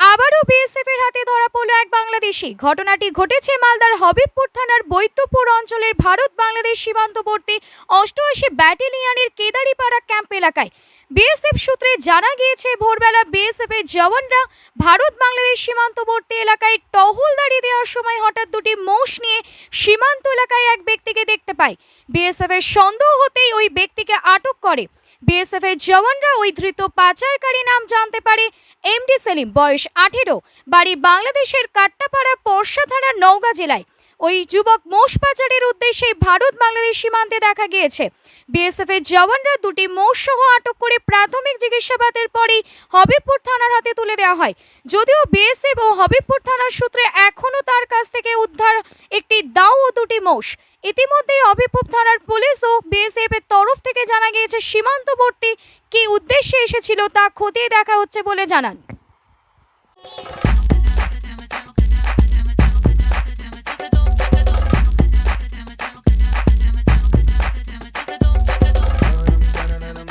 আবারও বিএসএফ এর হাতে ধরা পড়ল এক বাংলাদেশি। ঘটনাটি ঘটেছে মালদার হবিবপুর থানার বৈদ্যপুর অঞ্চলের ভারত বাংলাদেশ সীমান্তবর্তী অষ্টআশি ব্যাটালিয়নের কেদারিপাড়া ক্যাম্প এলাকায়। বিএসএফ সূত্রে জানা গিয়েছে, ভোরবেলা বিএসএফ এর জওয়ানরা ভারত বাংলাদেশ সীমান্তবর্তী এলাকায় টহলদারি দেওয়ার সময় হঠাৎ দুটি মোষ নিয়ে সীমান্ত এলাকায় এক ব্যক্তিকে দেখতে পায়। বিএসএফ এর সন্দেহ হতেই ওই ব্যক্তিকে আটক করে। বিএসএফ এর জওয়ানরা ওই ধৃত পাচারকারী নাম জানতে পারে। এমডি সেলিম, বয়স আঠেরো, বাড়ি বাংলাদেশের কাট্টাপাড়া পর্ষা থানার নওগাঁ জেলায়। ওই যুবক মোষ পাচারের উদ্দেশ্যে ভারত বাংলাদেশ সীমান্তে দেখা গিয়েছে। বিএসএফ এর জওয়ানরা দুটি মোষ সহ আটক করে প্রাথমিক জিজ্ঞাসাবাদের পরেই হবিবপুর থানার হাতে তুলে দেওয়া হয়। যদিও বিএসএফ ও হবিবপুর থানার সূত্রে এখনও তার কাছ থেকে উদ্ধার একটি দাও ও দুটি মোষ। ইতিমধ্যেই হবিবপুর থানার পুলিশ ও বিএসএফ এর তরফ থেকে জানা গিয়েছে সীমান্তবর্তী কী উদ্দেশ্যে এসেছিল তা খতিয়ে দেখা হচ্ছে বলে জানান।